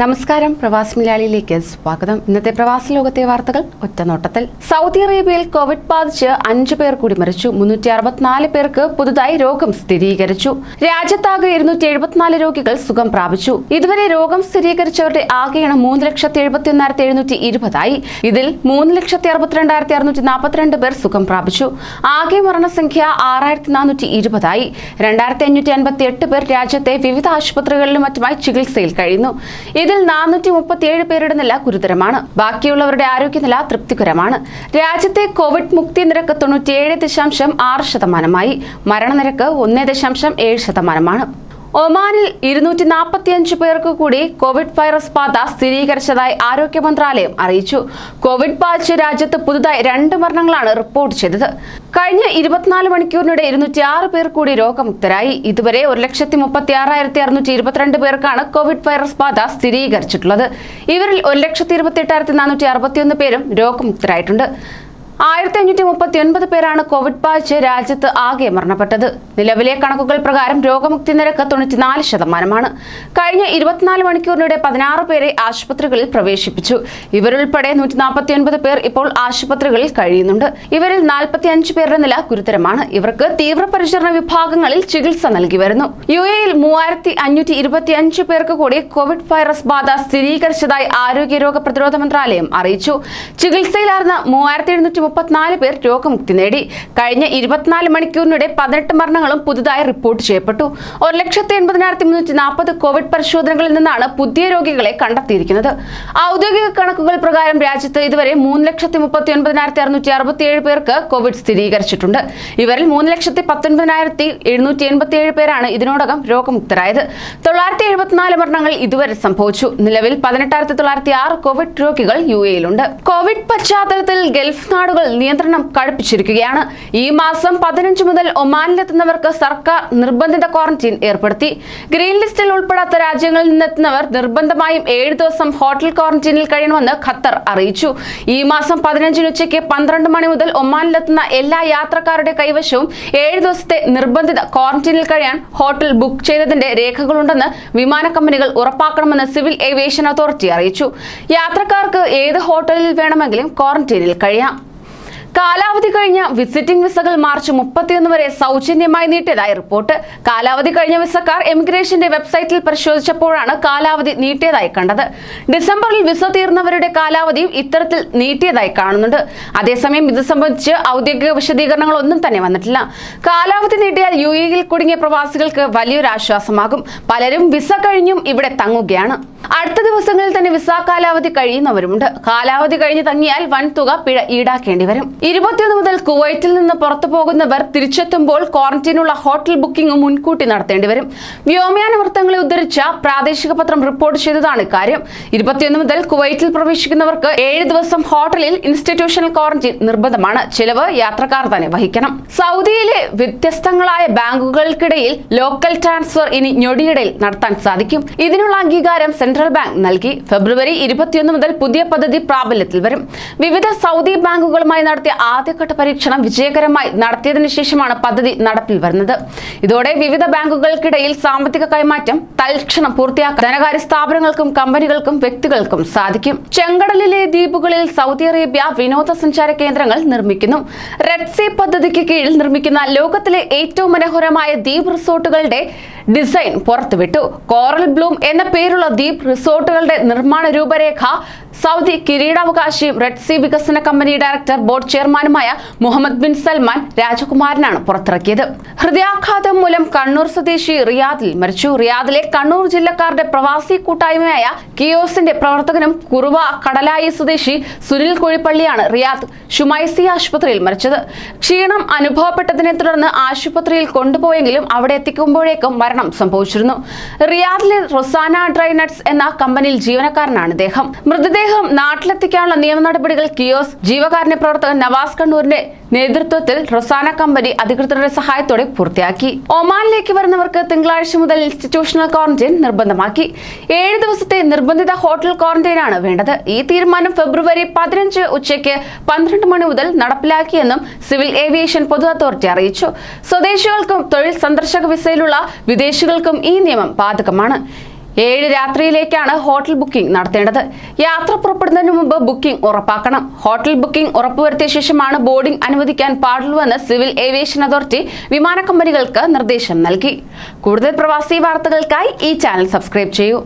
നമസ്കാരം പ്രവാസി മലയാളിയിലേക്ക് സ്വാഗതം. ഇന്നത്തെ പ്രവാസ ലോകത്തെ വാർത്തകൾ ഒറ്റനോട്ടത്തിൽ സൗദി അറേബ്യയിൽ കോവിഡ് ബാധിച്ച് അഞ്ചു പേർ കൂടി മരിച്ചു. മുന്നൂറ്റി അറുപത്തിനാല് പേർക്ക് പുതുതായി രോഗം സ്ഥിരീകരിച്ചു. രാജ്യത്താകെ ഇരുന്നൂറ്റി എഴുപത്തിനാല് രോഗികൾ സുഖം പ്രാപിച്ചു. ഇതുവരെ രോഗം സ്ഥിരീകരിച്ചവരുടെ ആകെ എണ്ണം മൂന്ന് ലക്ഷത്തി എഴുപത്തി ഒന്നായിരത്തി എഴുന്നൂറ്റി ഇരുപതായി. ഇതിൽ മൂന്ന് ലക്ഷത്തി അറുപത്തിരണ്ടായിരത്തി അറുന്നൂറ്റി നാൽപ്പത്തിരണ്ട് പേർ സുഖം പ്രാപിച്ചു. ആകെ മരണസംഖ്യ ആറായിരത്തി നാനൂറ്റി ഇരുപതായി. രണ്ടായിരത്തി അഞ്ഞൂറ്റി അൻപത്തി എട്ട് പേർ രാജ്യത്തെ വിവിധ ആശുപത്രികളിലും മറ്റുമായി ചികിത്സയിൽ കഴിയുന്നു. ഇതിൽ നാനൂറ്റി മുപ്പത്തിയേഴ് പേരുടെ നില ഗുരുതരമാണ്. ബാക്കിയുള്ളവരുടെ ആരോഗ്യനില തൃപ്തികരമാണ്. രാജ്യത്തെ കോവിഡ് മുക്തി നിരക്ക് തൊണ്ണൂറ്റിയേഴ് ദശാംശം ആറ് ശതമാനമായി. മരണനിരക്ക് ഒന്ന് ദശാംശം ഏഴ് ശതമാനമാണ്. ഒമാനിൽ ഇരുന്നൂറ്റി നാൽപ്പത്തിയഞ്ച് പേർക്ക് കൂടി കോവിഡ് വൈറസ് ബാധ സ്ഥിരീകരിച്ചതായി ആരോഗ്യ മന്ത്രാലയം അറിയിച്ചു. കോവിഡ് ബാധിച്ച് രാജ്യത്ത് പുതുതായി രണ്ട് മരണങ്ങളാണ് റിപ്പോർട്ട് ചെയ്തത്. കഴിഞ്ഞ ഇരുപത്തിനാല് മണിക്കൂറിനിടെ ഇരുന്നൂറ്റി ആറ് പേർ കൂടി രോഗമുക്തരായി. ഇതുവരെ ഒരു ലക്ഷത്തി മുപ്പത്തി ആറായിരത്തി അറുന്നൂറ്റി ഇരുപത്തിരണ്ട് പേർക്കാണ് കോവിഡ് വൈറസ് ബാധ സ്ഥിരീകരിച്ചിട്ടുള്ളത്. ഇവരിൽ ഒരു ലക്ഷത്തി ഇരുപത്തി എട്ടായിരത്തി നാനൂറ്റി അറുപത്തിയൊന്ന് പേരും രോഗമുക്തരായിട്ടുണ്ട്. ആയിരത്തി അഞ്ഞൂറ്റി മുപ്പത്തി ഒൻപത് പേരാണ് കോവിഡ് ബാധിച്ച് രാജ്യത്ത് ആകെ മരണപ്പെട്ടത്. നിലവിലെ കണക്കുകൾ പ്രകാരം രോഗമുക്തി നിരക്ക് തൊണ്ണൂറ്റിനാല് ശതമാനമാണ്. കഴിഞ്ഞ ഇരുപത്തിനാല് മണിക്കൂറിനിടെ പതിനാറ് പേരെ ആശുപത്രികളിൽ പ്രവേശിപ്പിച്ചു. ഇവരുൾപ്പെടെ നൂറ്റി നാൽപ്പത്തി ഒൻപത് പേർ ഇപ്പോൾ ആശുപത്രികളിൽ കഴിയുന്നുണ്ട്. ഇവരിൽ നാൽപ്പത്തി അഞ്ച് പേരുടെ നില ഗുരുതരമാണ്. ഇവർക്ക് തീവ്രപരിചരണ വിഭാഗങ്ങളിൽ ചികിത്സ നൽകി വരുന്നു. യു എയിൽ മൂവായിരത്തി അഞ്ഞൂറ്റി ഇരുപത്തി അഞ്ച് പേർക്ക് കൂടി കോവിഡ് വൈറസ് ബാധ സ്ഥിരീകരിച്ചതായി ആരോഗ്യരോഗ പ്രതിരോധ മന്ത്രാലയം അറിയിച്ചു. ചികിത്സയിലായിരുന്ന മൂവായിരത്തി എഴുന്നൂറ്റി മുപ്പത്തിനാല് പേർ രോഗമുക്തി നേടി. കഴിഞ്ഞ ഇരുപത്തിനാല് മണിക്കൂറിനിടെ പതിനെട്ട് മരണങ്ങളും പുതുതായി റിപ്പോർട്ട് ചെയ്യപ്പെട്ടു. ഒരു ലക്ഷത്തി എൺപതിനായിരത്തി മുന്നൂറ്റി നാൽപ്പത് കോവിഡ് പരിശോധനകളിൽ നിന്നാണ് പുതിയ രോഗികളെ കണ്ടെത്തിയിരിക്കുന്നത്. ഔദ്യോഗിക കണക്കുകൾ പ്രകാരം രാജ്യത്ത് ഇതുവരെ മൂന്ന് ലക്ഷത്തി മുപ്പത്തി ഒൻപതിനായിരത്തി അറുന്നൂറ്റി അറുപത്തിയേഴ് പേർക്ക് കോവിഡ് സ്ഥിരീകരിച്ചിട്ടുണ്ട്. ഇവരിൽ മൂന്ന് ലക്ഷത്തി പത്തൊൻപതിനായിരത്തി എഴുന്നൂറ്റി എൺപത്തിയേഴ് പേരാണ് ഇതിനോടകം രോഗമുക്തരായത്. തൊള്ളായിരത്തി എഴുപത്തിനാല് മരണങ്ങൾ ഇതുവരെ സംഭവിച്ചു. നിലവിൽ പതിനെട്ടായിരത്തി തൊള്ളായിരത്തി ആറ് കോവിഡ് രോഗികൾ യു എയിലുണ്ട്. കോവിഡ് പശ്ചാത്തലത്തിൽ ഗൾഫ് നാടുകൾ നിയന്ത്രണം കടുപ്പിച്ചിരിക്കുകയാണ്. ഈ മാസം പതിനഞ്ച് മുതൽ ഒമാനിലെത്തുന്നവർക്ക് സർക്കാർ നിർബന്ധിത ക്വാറന്റീൻ ഏർപ്പെടുത്തി. ഗ്രീൻ ലിസ്റ്റിൽ ഉൾപ്പെടാത്ത രാജ്യങ്ങളിൽ നിന്നെത്തുന്നവർ നിർബന്ധമായും ഏഴ് ദിവസം ഹോട്ടൽ ക്വാറന്റീനിൽ കഴിയണമെന്ന് ഖത്തർ അറിയിച്ചു. ഈ മാസം പതിനഞ്ചിന് ഉച്ചയ്ക്ക് പന്ത്രണ്ട് മണി മുതൽ ഒമാനിലെത്തുന്ന എല്ലാ യാത്രക്കാരുടെ കൈവശവും ഏഴ് ദിവസത്തെ നിർബന്ധിത ക്വാറന്റീനിൽ കഴിയാൻ ഹോട്ടൽ ബുക്ക് ചെയ്തതിന്റെ രേഖകളുണ്ടെന്ന് വിമാന കമ്പനികൾ ഉറപ്പാക്കണമെന്ന് സിവിൽ ഏവിയേഷൻ അതോറിറ്റി അറിയിച്ചു. യാത്രക്കാർക്ക് ഏത് ഹോട്ടലിൽ വേണമെങ്കിലും ക്വാറന്റീനിൽ കഴിയാം. കാലാവധി കഴിഞ്ഞ വിസിറ്റിംഗ് വിസകൾ മാർച്ച് മുപ്പത്തിയൊന്ന് വരെ സൗജന്യമായി നീട്ടിയതായി റിപ്പോർട്ട്. കാലാവധി കഴിഞ്ഞ വിസക്കാർ എമിഗ്രേഷന്റെ വെബ്സൈറ്റിൽ പരിശോധിച്ചപ്പോഴാണ് കാലാവധി നീട്ടിയതായി കണ്ടത്. ഡിസംബറിൽ വിസ തീർന്നവരുടെ കാലാവധിയും ഇത്തരത്തിൽ നീട്ടിയതായി കാണുന്നുണ്ട്. അതേസമയം ഇത് സംബന്ധിച്ച് ഔദ്യോഗിക വിശദീകരണങ്ങളൊന്നും തന്നെ വന്നിട്ടില്ല. കാലാവധി നീട്ടിയാൽ യു എയിൽ കുടുങ്ങിയ പ്രവാസികൾക്ക് വലിയൊരു ആശ്വാസമാകും. പലരും വിസ കഴിഞ്ഞും ഇവിടെ തങ്ങുകയാണ്. അടുത്ത ദിവസങ്ങളിൽ തന്നെ വിസ കാലാവധി കഴിയുന്നവരുമുണ്ട്. കാലാവധി കഴിഞ്ഞ് തങ്ങിയാൽ വൻ തുക പിഴ ഈടാക്കേണ്ടി വരും. ഇരുപത്തിയൊന്ന് മുതൽ കുവൈറ്റിൽ നിന്ന് പുറത്തു പോകുന്നവർ തിരിച്ചെത്തുമ്പോൾ ക്വാറന്റീനുള്ള ഹോട്ടൽ ബുക്കിംഗ് മുൻകൂട്ടി നടത്തേണ്ടി വരും. വ്യോമയാന വൃത്തങ്ങളെ ഉദ്ധരിച്ച പ്രാദേശിക പത്രം റിപ്പോർട്ട് ചെയ്തതാണ് ഇക്കാര്യം ഇരുപത്തിയൊന്ന് മുതൽ കുവൈറ്റിൽ പ്രവേശിക്കുന്നവർക്ക് ഏഴ് ദിവസം ഹോട്ടലിൽ ഇൻസ്റ്റിറ്റ്യൂഷണൽ ക്വാറന്റീൻ നിർബന്ധമാണ്. ചിലവ് യാത്രക്കാർ തന്നെ വഹിക്കണം. സൗദിയിലെ വ്യത്യസ്തങ്ങളായ ബാങ്കുകൾക്കിടയിൽ ലോക്കൽ ട്രാൻസ്ഫർ ഇനി ഞൊടിയിടയിൽ നടത്താൻ സാധിക്കും. ഇതിനുള്ള അംഗീകാരം സെൻട്രൽ ബാങ്ക് നൽകി. ഫെബ്രുവരി ഇരുപത്തിയൊന്ന് മുതൽ പുതിയ പദ്ധതി പ്രാബല്യത്തിൽ വരും. വിവിധ സൗദി ബാങ്കുകളുമായി നടത്തിയ ആദ്യഘട്ട പരീക്ഷണം വിജയകരമായി നടത്തിയതിനു ശേഷമാണ് പദ്ധതി നടപ്പിൽ വരുന്നത്. ഇതോടെ വിവിധ ബാങ്കുകൾക്കിടയിൽ സാമ്പത്തിക കൈമാറ്റം തൽക്ഷണം പൂർത്തിയാക്കാൻ ധനകാര്യ സ്ഥാപനങ്ങൾക്കും കമ്പനികൾക്കും വ്യക്തികൾക്കും സാധിക്കും. ചെങ്കടലിലെ ദ്വീപുകളിൽ സൗദി അറേബ്യ വിനോദസഞ്ചാര കേന്ദ്രങ്ങൾ നിർമ്മിക്കുന്നു. റെഡ് സീ പദ്ധതിക്ക് കീഴിൽ നിർമ്മിക്കുന്ന ലോകത്തിലെ ഏറ്റവും മനോഹരമായ ദ്വീപ് റിസോർട്ടുകളുടെ ഡിസൈൻ പുറത്തുവിട്ടു. കോറൽ ബ്ലൂം എന്ന പേരുള്ള ദ്വീപ് റിസോർട്ടുകളുടെ നിർമ്മാണ രൂപരേഖ സൗദി കിരീടാവകാശിയും റെഡ് സീ വികസന കമ്പനി ഡയറക്ടർ ബോർഡ് ചെയർമാനുമായ മുഹമ്മദ് ബിൻ സൽമാൻ രാജകുമാരനാണ് പുറത്തിറക്കിയത്. ഹൃദയാഘാതം മൂലം കണ്ണൂർ സ്വദേശി റിയാദിൽ മരിച്ചു. റിയാദിലെ കണ്ണൂർ ജില്ലക്കാരുടെ പ്രവാസി കൂട്ടായ്മയായ കിയോസിന്റെ പ്രവർത്തകനും കുറുവ കടലായി സ്വദേശി സുനിൽ കോഴിപ്പള്ളിയാണ് റിയാദ് ഷുമൈസി ആശുപത്രിയിൽ മരിച്ചത്. ക്ഷീണം അനുഭവപ്പെട്ടതിനെ തുടർന്ന് ആശുപത്രിയിൽ കൊണ്ടുപോയെങ്കിലും അവിടെ എത്തിക്കുമ്പോഴേക്കും മരണം സംഭവിച്ചിരുന്നു. റിയാദിലെ റൊസാന ഡ്രൈനട്സ് എന്ന കമ്പനിയിൽ ജീവനക്കാരനാണ് ഇദ്ദേഹം. മൃതദേഹം നാട്ടിലെത്തിക്കാനുള്ള നിയമ നടപടികൾ കിയോസ് ജീവകാരുണ്യ പ്രവർത്തകൻ നവാസ് കണ്ണൂരിന്റെ നേതൃത്വത്തിൽ റൊസാന കമ്പനി അധികൃതരുടെ സഹായത്തോടെ പൂർത്തിയാക്കി. ഒമാനിലേക്ക് വരുന്നവർക്ക് തിങ്കളാഴ്ച മുതൽ ഇൻസ്റ്റിറ്റ്യൂഷണൽ ക്വാറന്റൈൻ നിർബന്ധമാക്കി. ഏഴ് ദിവസത്തെ നിർബന്ധിത ഹോട്ടൽ ക്വാറന്റൈനാണ് വേണ്ടത്. ഈ തീരുമാനം ഫെബ്രുവരി പതിനഞ്ച് ഉച്ചയ്ക്ക് പന്ത്രണ്ട് മണി മുതൽ നടപ്പിലാക്കിയെന്നും സിവിൽ ഏവിയേഷൻ പൊതു അതോറിറ്റി അറിയിച്ചു. സ്വദേശികൾക്കും തൊഴിൽ സന്ദർശക വിസയിലുള്ള വിദേശികൾക്കും ഈ നിയമം ബാധകമാണ്. ഏഴ് രാത്രിയിലേക്കാണ് ഹോട്ടൽ ബുക്കിംഗ് നടത്തേണ്ടത്. യാത്ര പുറപ്പെടുന്നതിന് മുമ്പ് ബുക്കിംഗ് ഉറപ്പാക്കണം. ഹോട്ടൽ ബുക്കിംഗ് ഉറപ്പുവരുത്തിയ ശേഷമാണ് ബോർഡിംഗ് അനുവദിക്കാൻ പാടുള്ളൂവെന്ന് സിവിൽ ഏവിയേഷൻ അതോറിറ്റി വിമാന കമ്പനികൾക്ക് നിർദ്ദേശം നൽകി. കൂടുതൽ പ്രവാസി വാർത്തകൾക്കായി ഈ ചാനൽ സബ്സ്ക്രൈബ് ചെയ്യൂ.